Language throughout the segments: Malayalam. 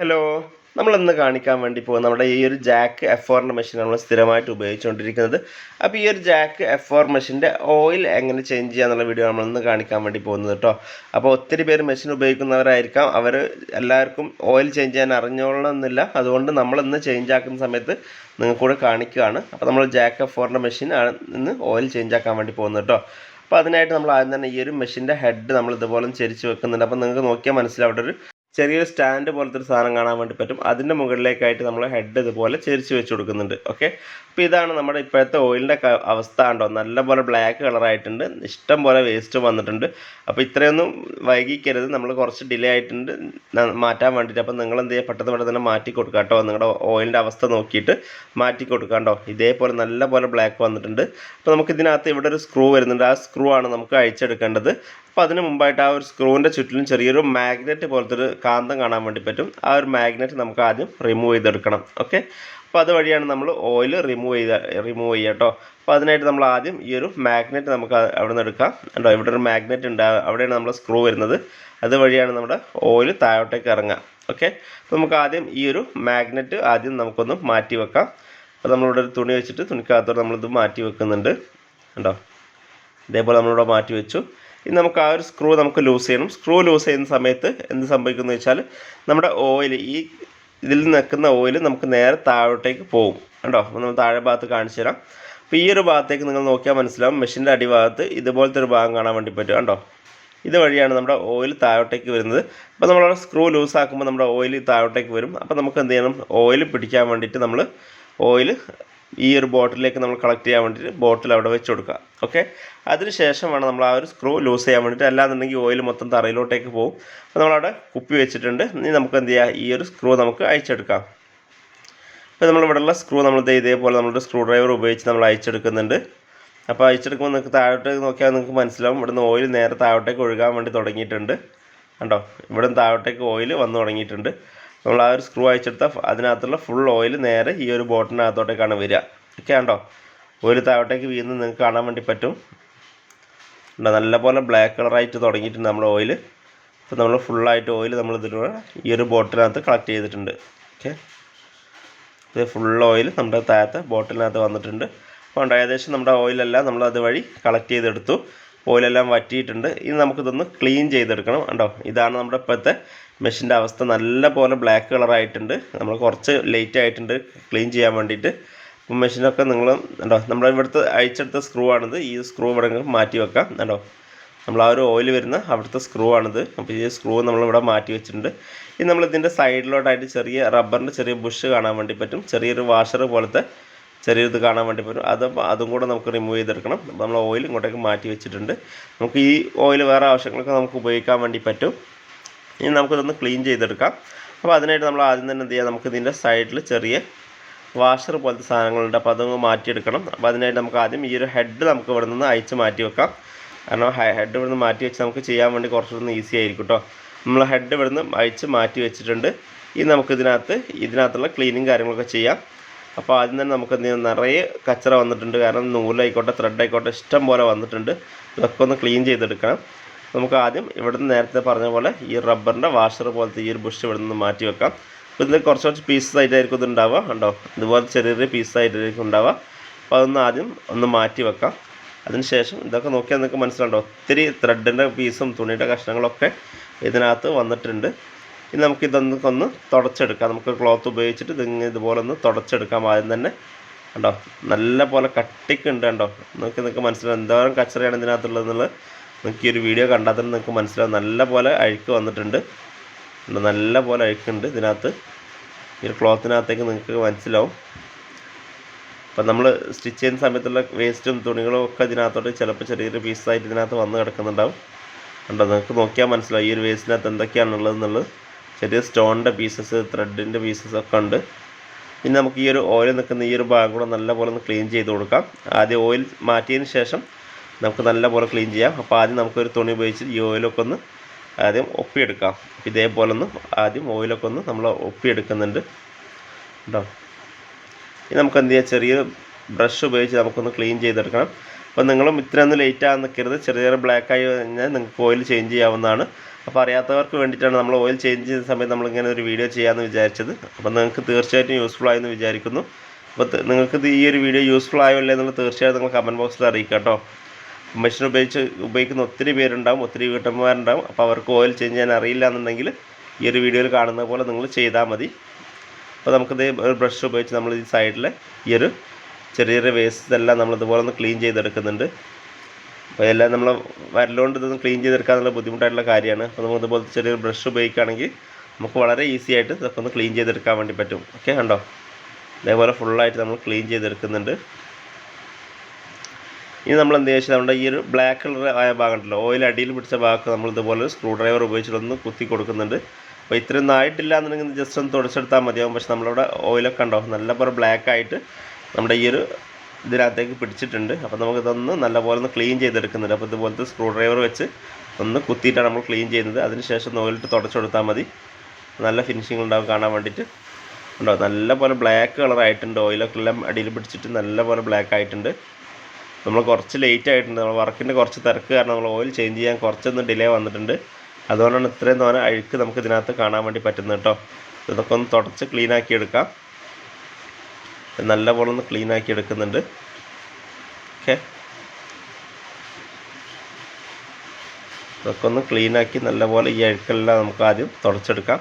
ഹലോ നമ്മൾ ഇന്ന് കാണിക്കാൻ വേണ്ടി പോകും നമ്മുടെ ഈ ഒരു ജാക്ക് എഫ് ഫോറിന്റെ മെഷീൻ നമ്മൾ സ്ഥിരമായിട്ട് ഉപയോഗിച്ചുകൊണ്ടിരിക്കുന്നത്. അപ്പോൾ ഈ ഒരു ജാക്ക് എഫ് ഫോർ മെഷീന്റെ ഓയിൽ എങ്ങനെ ചേഞ്ച് ചെയ്യാന്നുള്ള വീഡിയോ നമ്മളിന്ന് കാണിക്കാൻ വേണ്ടി പോകുന്നത് കേട്ടോ അപ്പോൾ ഒത്തിരി പേര് മെഷീൻ ഉപയോഗിക്കുന്നവരായിരിക്കാം. അവർ എല്ലാവർക്കും ഓയിൽ ചേഞ്ച് ചെയ്യാൻ അറിഞ്ഞോളണമെന്നില്ല. അതുകൊണ്ട് നമ്മളിന്ന് ചേഞ്ച് ആക്കുന്ന സമയത്ത് നിങ്ങൾക്കൂടെ കാണിക്കുകയാണ്. അപ്പോൾ നമ്മൾ ജാക്ക് എഫ് ഫോറിന്റെ മെഷീൻ ഇന്ന് ഓയിൽ ചേഞ്ച് ആക്കാൻ വേണ്ടി പോകുന്നത് കേട്ടോ അപ്പോൾ അതിനായിട്ട് നമ്മൾ ആദ്യം തന്നെ ഈ ഒരു മെഷീന്റെ ഹെഡ് നമ്മൾ ഇതുപോലെ ചെരിച്ച് വെക്കുന്നുണ്ട്. അപ്പോൾ നിങ്ങൾക്ക് നോക്കിയാൽ മനസ്സിലാവും. ഒരു ചെറിയൊരു സ്റ്റാൻഡ് പോലത്തെ ഒരു സാധനം കാണാൻ വേണ്ടി പറ്റും. അതിന്റെ മുകളിലേക്കായിട്ട് നമ്മൾ ഹെഡ് ഇതുപോലെ ചെരിച്ച് വെച്ച് കൊടുക്കുന്നുണ്ട്. ഓക്കെ അപ്പോൾ ഇതാണ് നമ്മുടെ ഇപ്പോഴത്തെ ഓയിലിന്റെ അവസ്ഥ ഉണ്ടോ നല്ലപോലെ ബ്ലാക്ക് കളറായിട്ടുണ്ട് ഇഷ്ടം പോലെ വേസ്റ്റ് വന്നിട്ടുണ്ട്. അപ്പോൾ ഇത്രയൊന്നും വൈകിക്കരുത്. നമ്മൾ കുറച്ച് ഡിലേ ആയിട്ടുണ്ട്. മാറ്റാൻ വേണ്ടിയിട്ട്. അപ്പോൾ നിങ്ങൾ എന്ത് ചെയ്യുക പെട്ടെന്ന് പെട്ടെന്ന് മാറ്റി കൊടുക്കുക കേട്ടോ നിങ്ങളുടെ ഓയിലിന്റെ അവസ്ഥ നോക്കിയിട്ട് മാറ്റി കൊടുക്കുക കേട്ടോ ഇതേപോലെ നല്ലപോലെ ബ്ലാക്ക് വന്നിട്ടുണ്ട്. അപ്പോൾ നമുക്ക് ഇതിനകത്ത് ഇവിടെ ഒരു സ്ക്രൂ വരുന്നുണ്ട്. ആ സ്ക്രൂ ആണ് നമുക്ക് അഴിച്ചെടുക്കേണ്ടത്. അപ്പോൾ അതിന് മുമ്പായിട്ട് ആ ഒരു സ്ക്രൂവിന്റെ ചുറ്റിലും ചെറിയൊരു മാഗ്നറ്റ് പോലത്തെ ഒരു കാന്തം കാണാൻ വേണ്ടി പറ്റും. ആ ഒരു മാഗ്നറ്റ് നമുക്ക് ആദ്യം റിമൂവ് ചെയ്തെടുക്കണം. ഓക്കെ അപ്പോൾ അതുവഴിയാണ് നമ്മൾ ഓയിൽ റിമൂവ് ചെയ്ത റിമൂവ് ചെയ്യുക കേട്ടോ അപ്പോൾ അതിനായിട്ട് നമ്മൾ ആദ്യം ഈ ഒരു മാഗ്നറ്റ് നമുക്ക് അവിടെ നിന്ന് എടുക്കാം. കേട്ടോ ഇവിടെ ഒരു മാഗ്നറ്റ് ഉണ്ട്. അവിടെയാണ് നമ്മൾ സ്ക്രൂ വരുന്നത്. അതുവഴിയാണ് നമ്മുടെ ഓയിൽ താഴോട്ടേക്ക് ഇറങ്ങുക. ഓക്കെ അപ്പോൾ നമുക്ക് ആദ്യം ഈ ഒരു മാഗ്നറ്റ് ആദ്യം നമുക്കൊന്ന് മാറ്റി വെക്കാം. അപ്പോൾ നമ്മളിവിടെ ഒരു തുണി വെച്ചിട്ട് തുണിക്കകത്തോടെ നമ്മളിത് മാറ്റി വെക്കുന്നുണ്ട്. കണ്ടോ? ഇതേപോലെ നമ്മളിവിടെ മാറ്റി വെച്ചു. ഇനി നമുക്ക് ആ ഒരു സ്ക്രൂ നമുക്ക് ലൂസ് ചെയ്യണം. സ്ക്രൂ ലൂസ് ചെയ്യുന്ന സമയത്ത് എന്ത് സംഭവിക്കുന്നു വെച്ചാൽ നമ്മുടെ ഓയിൽ ഈ ഇതിൽ നിൽക്കുന്ന ഓയിൽ നമുക്ക് നേരെ താഴോട്ടേക്ക് പോകും. കണ്ടോ? നമ്മൾ താഴെ ഭാഗത്ത് കാണിച്ചു തരാം. അപ്പോൾ ഈ ഒരു ഭാഗത്തേക്ക് നിങ്ങൾ നോക്കിയാൽ മനസ്സിലാവും മെഷീന്റെ അടിഭാഗത്ത് ഇതുപോലത്തെ ഒരു ഭാഗം കാണാൻ വേണ്ടി പറ്റും. കണ്ടോ? ഇതുവഴിയാണ് നമ്മുടെ ഓയിൽ താഴോട്ടേക്ക് വരുന്നത്. അപ്പോൾ നമ്മൾ സ്ക്രൂ ലൂസ് ആക്കുമ്പോൾ നമ്മുടെ ഓയിൽ താഴോട്ടേക്ക് വരും. അപ്പോൾ നമുക്ക് എന്ത് ചെയ്യണം? ഓയിൽ പിടിക്കാൻ വേണ്ടിയിട്ട് നമ്മൾ ഓയിൽ ഈ ഒരു ബോട്ടിലേക്ക് നമ്മൾ കളക്ട് ചെയ്യാൻ വേണ്ടിയിട്ട് ബോട്ടിൽ അവിടെ വെച്ച് കൊടുക്കുക. ഓക്കെ അതിനുശേഷം വേണം നമ്മൾ ആ ഒരു സ്ക്രൂ ലൂസ് ചെയ്യാൻ വേണ്ടിയിട്ട് അല്ലാന്നുണ്ടെങ്കിൽ ഓയിൽ മൊത്തം തറയിലോട്ടേക്ക് പോകും. അപ്പോൾ നമ്മളവിടെ കുപ്പി വെച്ചിട്ടുണ്ട്. ഇനി നമുക്ക് എന്ത് ചെയ്യാം? ഈ ഒരു സ്ക്രൂ നമുക്ക് അയച്ചെടുക്കാം അപ്പോൾ നമ്മൾ ഉള്ള സ്ക്രൂ നമ്മൾ ഇതേപോലെ നമ്മുടെ സ്ക്രൂ ഡ്രൈവർ ഉപയോഗിച്ച് നമ്മൾ അയച്ചെടുക്കുന്നുണ്ട് അപ്പോൾ അയച്ചെടുക്കുമ്പോൾ നിങ്ങൾക്ക് താഴോട്ടേക്ക് നോക്കിയാൽ നിങ്ങൾക്ക് മനസ്സിലാവും. ഇവിടുന്ന് ഓയിൽ നേരെ താഴോട്ടേക്ക് ഒഴുകാൻ വേണ്ടി തുടങ്ങിയിട്ടുണ്ട്. കണ്ടോ? ഇവിടെ താഴോട്ടേക്ക് ഓയിൽ വന്നു തുടങ്ങിയിട്ടുണ്ട്. നമ്മൾ ആ ഒരു സ്ക്രൂ അയച്ചെടുത്ത അതിനകത്തുള്ള ഫുൾ ഓയിൽ നേരെ ഈ ഒരു ബോട്ടിനകത്തോട്ടേക്കാണ് വരിക. ഒക്കെ ആണ്ടോ ഒരു താഴോട്ടേക്ക് വീഴുന്നത് നിങ്ങൾക്ക് കാണാൻ വേണ്ടി പറ്റും. നല്ലപോലെ ബ്ലാക്ക് കളറായിട്ട് തുടങ്ങിയിട്ടുണ്ട് നമ്മുടെ ഓയിൽ അപ്പോൾ നമ്മൾ ഫുള്ളായിട്ട് ഓയിൽ നമ്മൾ ഇതിലൂടെ ഈ ഒരു ബോട്ടിനകത്ത് കളക്ട് ചെയ്തിട്ടുണ്ട്. ഓക്കെ ഇത് ഫുൾ ഓയിൽ നമ്മുടെ താഴത്തെ ബോട്ടിലിനകത്ത് വന്നിട്ടുണ്ട്. അപ്പോൾ ഏകദേശം നമ്മുടെ ഓയിലെല്ലാം നമ്മൾ അതുവഴി കളക്ട് ചെയ്തെടുത്തു. ഓയിലെല്ലാം വറ്റിയിട്ടുണ്ട്. ഇനി നമുക്കിതൊന്ന് ക്ലീൻ ചെയ്തെടുക്കണം കണ്ടോ? ഇതാണ് നമ്മുടെ ഇപ്പോഴത്തെ മെഷീന്റെ അവസ്ഥ. നല്ല പോലെ ബ്ലാക്ക് കളറായിട്ടുണ്ട്. നമ്മൾ കുറച്ച് ലേറ്റ് ആയിട്ടുണ്ട് ക്ലീൻ ചെയ്യാൻ വേണ്ടിയിട്ട്. അപ്പം മെഷീനൊക്കെ നിങ്ങൾ കണ്ടോ? നമ്മുടെ ഇവിടുത്തെ അഴിച്ചെടുത്ത സ്ക്രൂ ആണിത്. ഈ സ്ക്രൂ ഇവിടെ മാറ്റി വെക്കാം കണ്ടോ? നമ്മൾ ആ ഒരു ഓയിൽ വരുന്ന അവിടുത്തെ സ്ക്രൂ ആണിത്. അപ്പോൾ ഈ സ്ക്രൂ നമ്മളിവിടെ മാറ്റി വെച്ചിട്ടുണ്ട്. ഇനി നമ്മളിതിന്റെ സൈഡിലോട്ടായിട്ട് ചെറിയ റബ്ബറിന്റെ ചെറിയ ബുഷ് കാണാൻ വേണ്ടി പറ്റും. ചെറിയൊരു വാഷർ പോലത്തെ ചെറിയൊരു ഇത് കാണാൻ വേണ്ടി പറ്റും. അത് അതും കൂടെ നമുക്ക് റിമൂവ് ചെയ്തെടുക്കണം. അപ്പോൾ നമ്മൾ ഓയിൽ ഇങ്ങോട്ടേക്ക് മാറ്റി വെച്ചിട്ടുണ്ട്. നമുക്ക് ഈ ഓയിൽ വേറെ ആവശ്യങ്ങൾക്ക് നമുക്ക് ഉപയോഗിക്കാൻ വേണ്ടി പറ്റും. ഇനി നമുക്കിതൊന്ന് ക്ലീൻ ചെയ്തെടുക്കാം. അപ്പോൾ അതിനായിട്ട് നമ്മൾ ആദ്യം തന്നെ എന്ത് ചെയ്യാം? നമുക്ക് ഇതിന്റെ സൈഡിൽ ചെറിയ വാഷർ പോലത്തെ സാധനങ്ങളുണ്ട്. അപ്പോൾ അതൊന്ന് മാറ്റിയെടുക്കണം. അപ്പോൾ അതിനായിട്ട് നമുക്ക് ആദ്യം ഈ ഒരു ഹെഡ് നമുക്ക് ഇവിടെ നിന്ന് അയച്ച് മാറ്റി വെക്കാം. കാരണം ഹെഡ് ഇവിടെ നിന്ന് മാറ്റി വെച്ച് നമുക്ക് ചെയ്യാൻ വേണ്ടി കുറച്ചൊന്ന് ഈസി ആയിരിക്കും കേട്ടോ നമ്മൾ ഹെഡ് ഇവിടെ നിന്ന് അയച്ച് മാറ്റി വെച്ചിട്ടുണ്ട്. ഇനി നമുക്കിതിനകത്ത് ഇതിനകത്തുള്ള ക്ലീനിങ് കാര്യങ്ങളൊക്കെ ചെയ്യാം. അപ്പോൾ ആദ്യം തന്നെ നമുക്ക് നിറയെ കച്ചറ വന്നിട്ടുണ്ട്. കാരണം നൂലായിക്കോട്ടെ ത്രെഡ് ആയിക്കോട്ടെ ഇഷ്ടം പോലെ വന്നിട്ടുണ്ട്. ഇതൊക്കെ ഒന്ന് ക്ലീൻ ചെയ്തെടുക്കണം. നമുക്ക് ആദ്യം ഇവിടുന്ന് നേരത്തെ പറഞ്ഞ പോലെ ഈ റബ്ബറിന്റെ വാഷർ പോലത്തെ ഈ ഒരു ബുഷ് ഇവിടെ നിന്ന് മാറ്റി വെക്കാം. അപ്പോൾ ഇതിന് കുറച്ച് കുറച്ച് പീസസ് ആയിട്ടായിരിക്കും ഇത് ഉണ്ടാവുക. ഉണ്ടോ ഇതുപോലെ ചെറിയ ചെറിയ പീസസ് ആയിട്ടായിരിക്കും ഉണ്ടാവുക. അപ്പോൾ അതൊന്ന് ആദ്യം ഒന്ന് മാറ്റി വെക്കാം. അതിനുശേഷം ഇതൊക്കെ നോക്കിയാൽ നിങ്ങൾക്ക് മനസ്സിലുണ്ടോ ഒത്തിരി ത്രെഡിന്റെ പീസും തുണിയുടെ കഷ്ണങ്ങളൊക്കെ ഇതിനകത്ത് വന്നിട്ടുണ്ട്. ഇനി നമുക്ക് ഇതൊന്ന് ഒന്ന് തുടച്ചെടുക്കാം. നമുക്ക് ക്ലോത്ത് ഉപയോഗിച്ചിട്ട് ഇതിങ്ങനെ ഇതുപോലെ ഒന്ന് തുടച്ചെടുക്കാം ആദ്യം തന്നെ. കണ്ടോ? നല്ല പോലെ കട്ടിക്കുണ്ട് കണ്ടോ? നിങ്ങൾക്ക് നിങ്ങൾക്ക് മനസ്സിലാവും എന്തോരം കച്ചറയാണ് ഇതിനകത്തുള്ളതെന്നുള്ളത് നിങ്ങൾക്ക് ഈ ഒരു വീഡിയോ കണ്ടാൽ തന്നെ നിങ്ങൾക്ക് മനസ്സിലാവും. നല്ല പോലെ അഴുക്ക് വന്നിട്ടുണ്ട്. നല്ല പോലെ അഴുക്കുണ്ട് ഇതിനകത്ത്. ഈ ഒരു ക്ലോത്തിനകത്തേക്ക് നിങ്ങൾക്ക് മനസ്സിലാവും. അപ്പം നമ്മൾ സ്റ്റിച്ച് ചെയ്യുന്ന സമയത്തുള്ള വേസ്റ്റും തുണികളും ഒക്കെ ഇതിനകത്തോട്ട് ചിലപ്പോൾ ചെറിയൊരു പീസായിട്ട് ഇതിനകത്ത് വന്ന് കിടക്കുന്നുണ്ടാവും. കണ്ടോ? നിങ്ങൾക്ക് നോക്കിയാൽ മനസ്സിലാവും ഈ ഒരു വേസ്റ്റിനകത്ത് എന്തൊക്കെയാണുള്ളത് എന്നുള്ളത്. ചെറിയ സ്റ്റോണിന്റെ പീസസ് ത്രെഡിന്റെ പീസസ് ഒക്കെ ഉണ്ട്. ഇനി നമുക്ക് ഈ ഒരു ഓയിൽ നിൽക്കുന്ന ഈ ഒരു ഭാഗം കൂടെ നല്ലപോലെ ഒന്ന് ക്ലീൻ ചെയ്ത് കൊടുക്കാം. ആദ്യം ഓയിൽ മാറ്റിയതിന് ശേഷം നമുക്ക് നല്ലപോലെ ക്ലീൻ ചെയ്യാം. അപ്പോൾ ആദ്യം നമുക്കൊരു തുണി ഉപയോഗിച്ച് ഈ ഓയിലൊക്കെ ഒന്ന് ആദ്യം ഒപ്പിയെടുക്കാം. ഇതേപോലെ ഒന്ന് ആദ്യം ഓയിലൊക്കെ ഒന്ന് നമ്മൾ ഒപ്പിയെടുക്കുന്നുണ്ട്. കേട്ടോ ഇനി നമുക്ക് എന്ത് ചെയ്യാം? ചെറിയ ബ്രഷ് ഉപയോഗിച്ച് നമുക്കൊന്ന് ക്ലീൻ ചെയ്തെടുക്കണം. അപ്പോൾ നിങ്ങളും ഇത്രയൊന്നും ലേറ്റ് ആകാൻ നിൽക്കരുത് ചെറിയ ചെറിയ ബ്ലാക്ക് ആയി കഴിഞ്ഞാൽ നിങ്ങൾക്ക് ഓയിൽ ചേഞ്ച് ചെയ്യാവുന്നതാണ്. അപ്പോൾ അറിയാത്തവർക്ക് വേണ്ടിയിട്ടാണ് നമ്മൾ ഓയിൽ ചേഞ്ച് ചെയ്യുന്ന സമയത്ത് നമ്മളിങ്ങനെ ഒരു വീഡിയോ ചെയ്യാമെന്ന് വിചാരിച്ചത്. അപ്പോൾ നിങ്ങൾക്ക് തീർച്ചയായിട്ടും യൂസ്ഫുൾ ആയെന്ന് വിചാരിക്കുന്നു. അപ്പോൾ നിങ്ങൾക്ക് ഈ ഒരു വീഡിയോ യൂസ്ഫുൾ ആയോ അല്ലേ എന്നുള്ളത് തീർച്ചയായിട്ടും നിങ്ങൾ കമന്റ് ബോക്സിൽ അറിയിക്കുക കേട്ടോ. മെഷീൻ ഉപയോഗിച്ച് ഉപയോഗിക്കുന്ന ഒത്തിരി പേരുണ്ടാവും ഒത്തിരി വീട്ടമ്മമാരുണ്ടാവും. അപ്പോൾ അവർക്ക് ഓയിൽ ചേഞ്ച് ചെയ്യാൻ അറിയില്ല എന്നുണ്ടെങ്കിൽ ഈ ഒരു വീഡിയോയിൽ കാണുന്ന പോലെ നിങ്ങൾ ചെയ്താൽ മതി. അപ്പോൾ നമുക്കിത് ഒരു ബ്രഷ് ഉപയോഗിച്ച് നമ്മൾ ഈ സൈഡിൽ ഈ ഒരു ചെറിയ ചെറിയ വേസ്റ്റ് എല്ലാം നമ്മൾ ഇതുപോലെ ഒന്ന് ക്ലീൻ ചെയ്തെടുക്കുന്നുണ്ട്. അപ്പോൾ എല്ലാം നമ്മൾ വരലുകൊണ്ട് ഇതൊന്നും ക്ലീൻ ചെയ്തെടുക്കാനുള്ള ബുദ്ധിമുട്ടായിട്ടുള്ള കാര്യമാണ്. അപ്പോൾ നമുക്ക് ഇതുപോലെ ചെറിയൊരു ബ്രഷ് ഉപയോഗിക്കുകയാണെങ്കിൽ നമുക്ക് വളരെ ഈസി ആയിട്ട് ഇതൊക്കെ ഒന്ന് ക്ലീൻ ചെയ്തെടുക്കാൻ വേണ്ടി പറ്റും. ഓക്കെ കണ്ടോ? ഇതേപോലെ ഫുള്ളായിട്ട് നമ്മൾ ക്ലീൻ ചെയ്തെടുക്കുന്നുണ്ട്. ഇനി നമ്മൾ എന്ത് ചെയ്യുക നമ്മുടെ ഈ ഒരു ബ്ലാക്ക് കളർ ആയ ഭാഗം ഉണ്ടല്ലോ ഓയിൽ അടിയിൽ പിടിച്ച ഭാഗത്ത് നമ്മൾ ഇതുപോലെ സ്ക്രൂ ഡ്രൈവർ ഉപയോഗിച്ചിട്ടൊന്ന് കുത്തി കൊടുക്കുന്നുണ്ട്. അപ്പോൾ ഇത്രയൊന്നും ആയിട്ടില്ല എന്നുണ്ടെങ്കിൽ ജസ്റ്റ് ഒന്ന് തുടച്ചെടുത്താൽ മതിയാവും. പക്ഷെ നമ്മളിവിടെ ഓയിലൊക്കെ ഉണ്ടാവും നല്ലപോലെ ബ്ലാക്ക് ആയിട്ട് നമ്മുടെ ഈ ഒരു ഇതിനകത്തേക്ക് പിടിച്ചിട്ടുണ്ട്. അപ്പോൾ നമുക്കിതൊന്ന് നല്ലപോലെ ഒന്ന് ക്ലീൻ ചെയ്തെടുക്കുന്നുണ്ട്. അപ്പോൾ ഇതുപോലത്തെ സ്ക്രൂ ഡ്രൈവർ വെച്ച് ഒന്ന് കുത്തിയിട്ടാണ് നമ്മൾ ക്ലീൻ ചെയ്യുന്നത്. അതിനുശേഷം ഓയിലിട്ട് തുടച്ചെടുത്താൽ മതി. നല്ല ഫിനിഷിംഗ് ഉണ്ടാവും കാണാൻ വേണ്ടിയിട്ട്. ഉണ്ടോ നല്ലപോലെ ബ്ലാക്ക് കളറായിട്ടുണ്ട് ഓയിലൊക്കെ എല്ലാം അടിയിൽ പിടിച്ചിട്ട് നല്ലപോലെ ബ്ലാക്ക് ആയിട്ടുണ്ട്. നമ്മൾ കുറച്ച് ലേറ്റ് ആയിട്ടുണ്ട്. നമ്മൾ വർക്കിന്റെ കുറച്ച് തിരക്ക് കാരണം നമ്മൾ ഓയിൽ ചേഞ്ച് ചെയ്യാൻ കുറച്ചൊന്ന് ഡിലേ വന്നിട്ടുണ്ട്. അതുകൊണ്ടാണ് ഇത്രയും തോന്നെ അഴുക്ക് നമുക്ക് ഇതിനകത്ത് കാണാൻ വേണ്ടി പറ്റുന്നത് കേട്ടോ. ഇതൊക്കെ ഒന്ന് തുടച്ച് ക്ലീൻ ആക്കി എടുക്കാം. നല്ലപോലെ ഒന്ന് ക്ലീൻ ആക്കി എടുക്കുന്നുണ്ട്. ഓക്കെ ഇതൊക്കെ ഒന്ന് ക്ലീൻ ആക്കി നല്ലപോലെ ഈ അഴുക്കെല്ലാം നമുക്ക് ആദ്യം തുടച്ചെടുക്കാം.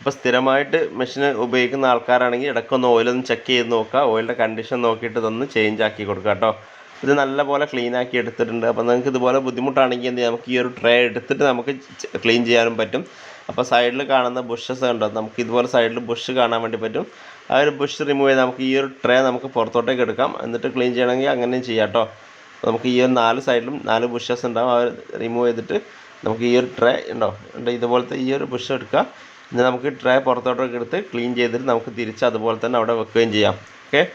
അപ്പോൾ സ്ഥിരമായിട്ട് മെഷീൻ ഉപയോഗിക്കുന്ന ആൾക്കാരാണെങ്കിൽ ഇടയ്ക്കൊന്ന് ഓയിലൊന്ന് ചെക്ക് ചെയ്ത് നോക്കുക. ഓയിലിന്റെ കണ്ടീഷൻ നോക്കിയിട്ട് ഇതൊന്ന് ചേഞ്ച് ആക്കി കൊടുക്കുക കേട്ടോ. ഇത് നല്ലപോലെ ക്ലീൻ ആക്കി എടുത്തിട്ടുണ്ട്. അപ്പോൾ നിങ്ങൾക്ക് ഇതുപോലെ ബുദ്ധിമുട്ടാണെങ്കിൽ എന്ത് നമുക്ക് ഈ ഒരു ട്രേ എടുത്തിട്ട് നമുക്ക് ക്ലീൻ ചെയ്യാനും പറ്റും. അപ്പോൾ സൈഡിൽ കാണുന്ന ബുഷസ് കണ്ടോ? നമുക്ക് ഇതുപോലെ സൈഡിൽ ബുഷ് കാണാൻ വേണ്ടി പറ്റും. ആ ഒരു ബുഷ് റിമൂവ് ചെയ്ത് നമുക്ക് ഈ ഒരു ട്രേ നമുക്ക് പുറത്തോട്ടേക്ക് എടുക്കാം. എന്നിട്ട് ക്ലീൻ ചെയ്യണമെങ്കിൽ അങ്ങനെയും ചെയ്യാം കേട്ടോ നമുക്ക് ഈ ഒരു നാല് സൈഡിലും നാല് ബുഷസ് ഉണ്ടാവും. അത് റിമൂവ് ചെയ്തിട്ട് നമുക്ക് ഈ ഒരു ട്രേ ഉണ്ടോ? ഉണ്ട് ഇതുപോലത്തെ ഈ ഒരു ബുഷ് എടുക്കാം എന്നിട്ട് നമുക്ക് ട്രേ പുറത്തോട്ടൊക്കെ എടുത്ത് ക്ലീൻ ചെയ്തിട്ട് നമുക്ക് തിരിച്ച് അതുപോലെ തന്നെ അവിടെ വെക്കുകയും ചെയ്യാം. ഓക്കെ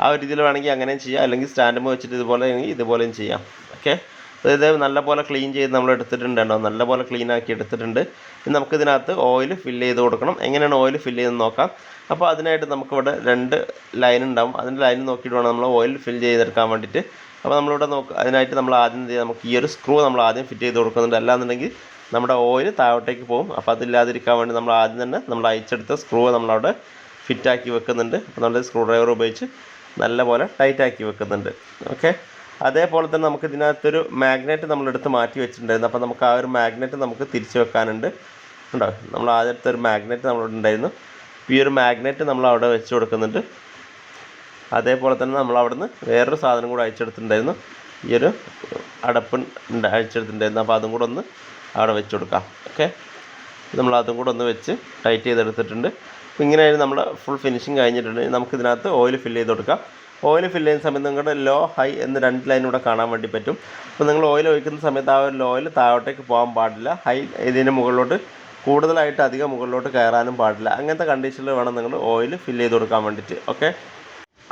ആ ഒരു രീതിയിൽ വേണമെങ്കിൽ അങ്ങനെയും ചെയ്യാം. അല്ലെങ്കിൽ സ്റ്റാൻഡുമ്പോൾ വെച്ചിട്ട് ഇതുപോലെ ഇതുപോലെയും ചെയ്യാം. ഓക്കെ ഇത് നല്ലപോലെ ക്ലീൻ ചെയ്ത് നമ്മൾ എടുത്തിട്ടുണ്ട് കേട്ടോ. നല്ലപോലെ ക്ലീൻ ആക്കി എടുത്തിട്ടുണ്ട്. ഇനി നമുക്ക് ഇതിനകത്ത് ഓയിൽ ഫില്ല് ചെയ്ത് കൊടുക്കണം. എങ്ങനെയാണ് ഓയിൽ ഫില്ല് ചെയ്തെന്ന് നോക്കാം. അപ്പോൾ അതിനായിട്ട് നമുക്കിവിടെ രണ്ട് ലൈൻ ഉണ്ടാവും. അതിന്റെ ലൈൻ നോക്കിയിട്ട് വേണം നമ്മൾ ഓയിൽ ഫിൽ ചെയ്തെടുക്കാൻ വേണ്ടിയിട്ട്. അപ്പോൾ നമ്മളിവിടെ നോക്ക് അതിനായിട്ട് നമ്മൾ ആദ്യം നമുക്ക് ഈ ഒരു സ്ക്രൂ നമ്മൾ ആദ്യം ഫിറ്റ് ചെയ്ത് കൊടുക്കുന്നുണ്ട്. അല്ലാന്നുണ്ടെങ്കിൽ നമ്മുടെ ഓയിൽ താഴോട്ടേക്ക് പോകും. അപ്പോൾ അതില്ലാതിരിക്കാൻ വേണ്ടി നമ്മൾ ആദ്യം തന്നെ നമ്മൾ അയച്ചെടുത്ത സ്ക്രൂ നമ്മളവിടെ ഫിറ്റാക്കി വെക്കുന്നുണ്ട്. അപ്പോൾ നമ്മൾ സ്ക്രൂ ഡ്രൈവർ ഉപയോഗിച്ച് നല്ലപോലെ ടൈറ്റാക്കി വെക്കുന്നുണ്ട്. ഓക്കെ അതേപോലെ തന്നെ നമുക്ക് ഇതിനകത്തൊരു മാഗ്നറ്റ് നമ്മളെടുത്ത് മാറ്റി വെച്ചിട്ടുണ്ടായിരുന്നു. അപ്പോൾ നമുക്ക് ആ ഒരു മാഗ്നറ്റ് നമുക്ക് തിരിച്ചു വെക്കാനുണ്ട്. ഉണ്ടോ? നമ്മൾ ആദ്യത്തെ ഒരു മാഗ്നറ്റ് നമ്മളോട് ഉണ്ടായിരുന്നു. ഈ ഒരു മാഗ്നറ്റ് നമ്മൾ അവിടെ വെച്ച് കൊടുക്കുന്നുണ്ട്. അതേപോലെ തന്നെ നമ്മൾ അവിടുന്ന് വേറൊരു സാധനം കൂടെ അയച്ചെടുത്തിട്ടുണ്ടായിരുന്നു. ഈ ഒരു അടപ്പ് അയച്ചെടുത്തിട്ടുണ്ടായിരുന്നു. അപ്പോൾ അതും കൂടെ ഒന്ന് അവിടെ വെച്ച് കൊടുക്കാം. ഓക്കെ? നമ്മൾ അതും കൂടെ ഒന്ന് വെച്ച് ടൈറ്റ് ചെയ്തെടുത്തിട്ടുണ്ട്. ഇങ്ങനെയായിരുന്നു നമ്മൾ ഫുൾ ഫിനിഷിങ് കഴിഞ്ഞിട്ടുണ്ട്. നമുക്കിതിനകത്ത് ഓയിൽ ഫില്ല് ചെയ്ത് കൊടുക്കാം. ഓയിൽ ഫില്ല് ചെയ്യുന്ന സമയത്ത് നിങ്ങളുടെ ലോ ഹൈ എന്ന് രണ്ട് ലൈൻ കാണാൻ വേണ്ടി പറ്റും. അപ്പോൾ നിങ്ങൾ ഓയിൽ ഒഴിക്കുന്ന സമയത്ത് ആ ഒരു ലോയിൽ താഴോട്ടേക്ക് പോകാൻ പാടില്ല. ഹൈ ഇതിന് മുകളിലോട്ട് കൂടുതലായിട്ട് അധികം മുകളിലോട്ട് കയറാനും പാടില്ല. അങ്ങനത്തെ കണ്ടീഷനിൽ വേണം നിങ്ങൾ ഓയിൽ ഫില്ല് ചെയ്ത് കൊടുക്കാൻ വേണ്ടിയിട്ട്. ഓക്കെ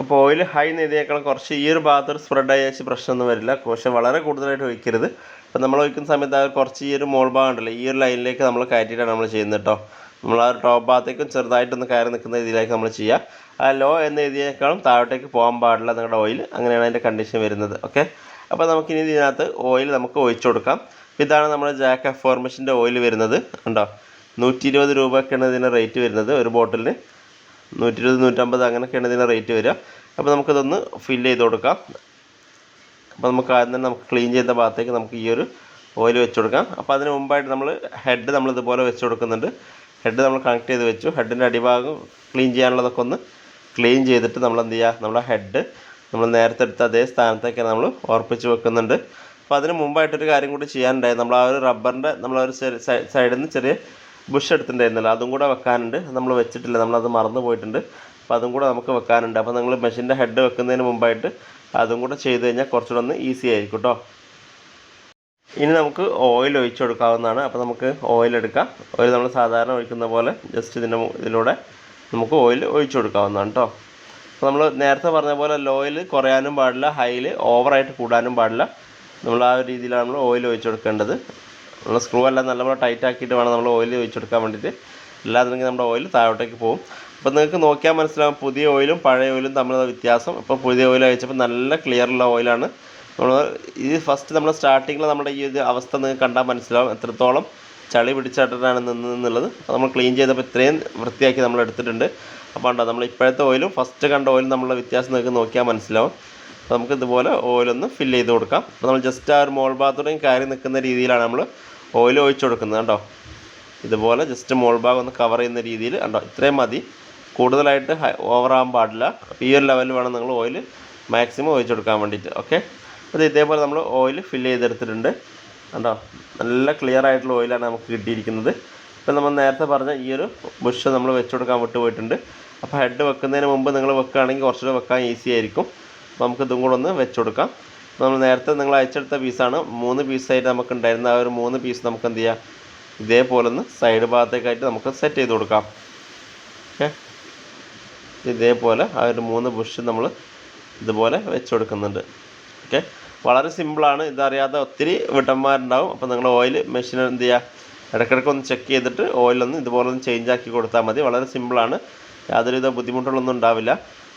അപ്പോൾ ഓയിൽ ഹൈ നീതിയേക്കാൾ കുറച്ച് ഈ ഒരു ഭാഗത്തൊരു സ്പ്രെഡ് ആയി വെച്ച് പ്രശ്നമൊന്നും വരില്ല. പക്ഷേ വളരെ കൂടുതലായിട്ട് ഒഴിക്കരുത്. അപ്പോൾ നമ്മൾ ഒഴിക്കുന്ന സമയത്ത് ആ കുറച്ച് ഈ ഒരു മോൾ ഭാഗം ഉണ്ടല്ലോ ഈ ഒരു ലൈനിലേക്ക് നമ്മൾ കയറ്റിയിട്ടാണ് നമ്മൾ ചെയ്യുന്നത് കേട്ടോ നമ്മൾ ആ ടോപ്പ് ഭാഗത്തേക്കും ചെറുതായിട്ടൊന്ന് കയറി നിൽക്കുന്ന രീതിയിലേക്ക് നമ്മൾ ചെയ്യുക. ആ ലോ എന്ന രീതിയേക്കാളും താഴോട്ടേക്ക് പോകാൻ പാടില്ല നിങ്ങളുടെ ഓയിൽ അങ്ങനെയാണ് അതിന്റെ കണ്ടീഷൻ വരുന്നത്. ഓക്കെ അപ്പോൾ നമുക്ക് ഇനി ഇതിനകത്ത് ഓയിൽ നമുക്ക് ഒഴിച്ചു കൊടുക്കാം. ഇതാണ് നമ്മുടെ ജാക്ക് ഫോർമേഷന്റെ ഓയിൽ വരുന്നത്. ഉണ്ടോ നൂറ്റി ഇരുപത് രൂപയൊക്കെയാണ് ഇതിന്റെ റേറ്റ് വരുന്നത് ഒരു ബോട്ടിലിന് നൂറ്റി ഇരുപത് നൂറ്റമ്പത് അങ്ങനെയൊക്കെയാണ് ഇതിന്റെ റേറ്റ് വരിക. അപ്പോൾ നമുക്കിതൊന്ന് ഫില്ല് ചെയ്ത് കൊടുക്കാം. അപ്പോൾ നമുക്ക് ആദ്യം തന്നെ നമുക്ക് ക്ലീൻ ചെയ്ത ഭാഗത്തേക്ക് നമുക്ക് ഈ ഒരു ഓയിൽ വെച്ച് കൊടുക്കാം. അപ്പോൾ അതിന് മുമ്പായിട്ട് നമ്മൾ ഹെഡ് നമ്മളിതുപോലെ വെച്ച് കൊടുക്കുന്നുണ്ട്. ഹെഡ് നമ്മൾ കണക്ട് ചെയ്ത് വെച്ചു. ഹെഡിന്റെ അടിഭാഗം ക്ലീൻ ചെയ്യാനുള്ളതൊക്കെ ഒന്ന് ക്ലീൻ ചെയ്തിട്ട് നമ്മൾ എന്ത് ചെയ്യുക നമ്മുടെ ഹെഡ് നമ്മൾ നേരത്തെ എടുത്ത അതേ സ്ഥാനത്തേക്ക് നമ്മൾ ഉറപ്പിച്ച് വെക്കുന്നുണ്ട്. അപ്പോൾ അതിന് മുമ്പായിട്ടൊരു കാര്യം കൂടി ചെയ്യാനുണ്ടായി. നമ്മൾ ആ ഒരു റബ്ബറിന്റെ നമ്മൾ ഒരു സൈഡിൽ നിന്ന് ചെറിയ ബുഷ് എടുത്തിട്ടുണ്ടായിരുന്നല്ലോ. അതും കൂടെ വെക്കാനുണ്ട്. നമ്മൾ വെച്ചിട്ടില്ല. നമ്മളത് മറന്നു പോയിട്ടുണ്ട്. അപ്പോൾ അതും കൂടെ നമുക്ക് വെക്കാനുണ്ട്. അപ്പോൾ നിങ്ങൾ മെഷീന്റെ ഹെഡ് വെക്കുന്നതിന് മുമ്പായിട്ട് അതും കൂടെ ചെയ്ത് കഴിഞ്ഞാൽ കുറച്ചുകൂടെ ഒന്ന് ഈസി ആയിരിക്കും കേട്ടോ ഇനി നമുക്ക് ഓയിൽ ഒഴിച്ചു കൊടുക്കാവുന്നതാണ്. അപ്പോൾ നമുക്ക് ഓയിൽ എടുക്കാം. ഓയിൽ നമ്മൾ സാധാരണ ഒഴിക്കുന്ന പോലെ ജസ്റ്റ് ഇതിന്റെ ഇതിലൂടെ നമുക്ക് ഓയിൽ ഒഴിച്ചു കൊടുക്കാവുന്നതാണ് കേട്ടോ അപ്പോൾ നമ്മൾ നേരത്തെ പറഞ്ഞ പോലെ ലോയിൽ കുറയാനും പാടില്ല ഹൈയിൽ ഓവറായിട്ട് കൂടാനും പാടില്ല. നമ്മൾ ആ ഒരു രീതിയിലാണ് നമ്മൾ ഓയിൽ ഒഴിച്ചു കൊടുക്കേണ്ടത്. നമ്മൾ സ്ക്രൂ എല്ലാം നല്ലപോലെ ടൈറ്റ് ആക്കിയിട്ട് വേണം നമ്മൾ ഓയിൽ ഒഴിച്ചു കൊടുക്കാൻ വേണ്ടിയിട്ട്. അല്ലാന്നുണ്ടെങ്കിൽ നമ്മുടെ ഓയിൽ താഴോട്ടേക്ക് പോകും. അപ്പോൾ നിങ്ങൾക്ക് നോക്കിയാൽ മനസ്സിലാവും പുതിയ ഓയിലും പഴയ ഓയിലും തമ്മിലുള്ള വ്യത്യാസം. ഇപ്പോൾ പുതിയ ഓയിൽ അയച്ചപ്പോൾ നല്ല ക്ലിയറുള്ള ഓയിലാണ് നമ്മൾ ഇത് ഫസ്റ്റ് നമ്മൾ സ്റ്റാർട്ടിങ്ങിൽ നമ്മുടെ ഈ ഒരു അവസ്ഥ നിങ്ങൾക്ക് കണ്ടാൽ മനസ്സിലാവും. എത്രത്തോളം ചളി പിടിച്ചിട്ടാണ് നിന്നെന്നുള്ളത് അത് നമ്മൾ ക്ലീൻ ചെയ്തപ്പോൾ ഇത്രയും വൃത്തിയാക്കി നമ്മൾ എടുത്തിട്ടുണ്ട്. അപ്പോൾ ഉണ്ടോ നമ്മൾ ഇപ്പോഴത്തെ ഓയിലും ഫസ്റ്റ് കണ്ട ഓയിലും നമ്മളുടെ വ്യത്യാസം നിങ്ങൾക്ക് നോക്കിയാൽ മനസ്സിലാവും. അപ്പോൾ നമുക്ക് ഇതുപോലെ ഓയിലൊന്ന് ഫില്ല് ചെയ്ത് കൊടുക്കാം. അപ്പോൾ നമ്മൾ ജസ്റ്റ് ആ ഒരു മോൾ ഭാഗത്തോടെയും കയറി നിൽക്കുന്ന രീതിയിലാണ് നമ്മൾ ഓയിൽ ഒഴിച്ചു കൊടുക്കുന്നത് കേട്ടോ ഇതുപോലെ ജസ്റ്റ് മോൾ ഭാഗം ഒന്ന് കവർ ചെയ്യുന്ന രീതിയിൽ കണ്ടോ? ഇത്രയും മതി. കൂടുതലായിട്ട് ഓവറാകാൻ പാടില്ല. അപ്പോൾ ഈ ഒരു ലെവലിൽ വേണം നിങ്ങൾ ഓയിൽ മാക്സിമം ഒഴിച്ചു കൊടുക്കാൻ വേണ്ടിയിട്ട്. ഓക്കെ അത് ഇതേപോലെ നമ്മൾ ഓയിൽ ഫില്ല് ചെയ്തെടുത്തിട്ടുണ്ട്. കണ്ടോ? നല്ല ക്ലിയർ ആയിട്ടുള്ള ഓയിലാണ് നമുക്ക് കിട്ടിയിരിക്കുന്നത്. ഇപ്പം നമ്മൾ നേരത്തെ പറഞ്ഞ ഈ ഒരു ബുഷ് നമ്മൾ വെച്ച് കൊടുക്കാൻ വിട്ടു പോയിട്ടുണ്ട് അപ്പോൾ ഹെഡ് വെക്കുന്നതിന് മുമ്പ് നിങ്ങൾ വെക്കുകയാണെങ്കിൽ കുറച്ചുകൂടെ വെക്കാൻ ഈസി ആയിരിക്കും. അപ്പോൾ നമുക്ക് ഇതും കൂടെ ഒന്ന് വെച്ച് കൊടുക്കാം നമ്മൾ നേരത്തെ നിങ്ങൾ അയച്ചെടുത്ത പീസാണ് മൂന്ന് പീസായിട്ട് നമുക്ക് ഉണ്ടായിരുന്ന ആ ഒരു മൂന്ന് പീസ് നമുക്ക് എന്ത് ചെയ്യാം? ഇതേപോലെ ഒന്ന് സൈഡ് ഭാഗത്തേക്കായിട്ട് നമുക്ക് സെറ്റ് ചെയ്ത് കൊടുക്കാം. ഓക്കെ ഇതേപോലെ ആ ഒരു മൂന്ന് ബുഷ് നമ്മൾ ഇതുപോലെ വെച്ച് കൊടുക്കുന്നുണ്ട് ഓക്കെ വളരെ സിമ്പിളാണ് ഇതറിയാതെ ഒത്തിരി വിട്ടന്മാരുണ്ടാവും അപ്പോൾ നിങ്ങൾ ഓയിൽ മെഷീൻ എന്ത് ചെയ്യുക ഇടയ്ക്കിടയ്ക്ക് ഒന്ന് ചെക്ക് ചെയ്തിട്ട് ഓയിലൊന്ന് ഇതുപോലെ ഒന്ന് ചേഞ്ച് ആക്കി കൊടുത്താൽ മതി. വളരെ സിമ്പിളാണ് യാതൊരുവിധ ബുദ്ധിമുട്ടുകളൊന്നും ഉണ്ടാവില്ല.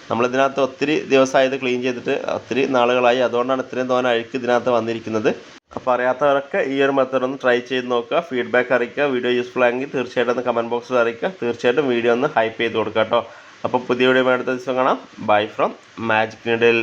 നമ്മളിതിനകത്ത് ഒത്തിരി ദിവസമായത് ക്ലീൻ ചെയ്തിട്ട് ഒത്തിരി നാളുകളായി. അതുകൊണ്ടാണ് ഇത്രയും തോന്നെ അഴുക്ക് ഇതിനകത്ത് വന്നിരിക്കുന്നത്. അപ്പോൾ അറിയാത്തവരൊക്കെ ഈ ഒരു മെത്തേഡ് ഒന്ന് ട്രൈ ചെയ്ത് നോക്കുക. ഫീഡ്ബാക്ക് അറിയിക്കുക. വീഡിയോ യൂസ്ഫുൾ ആണെങ്കിൽ തീർച്ചയായിട്ടും ഒന്ന് കമന്റ് ബോക്സിൽ അറിയിക്കുക. തീർച്ചയായിട്ടും വീഡിയോ ഒന്ന് ഹൈപ്പ് ചെയ്ത് കൊടുക്കുക കേട്ടോ. അപ്പോൾ പുതിയ വീഡിയോ അടുത്ത ദിവസം കാണാം. Bye from magic needle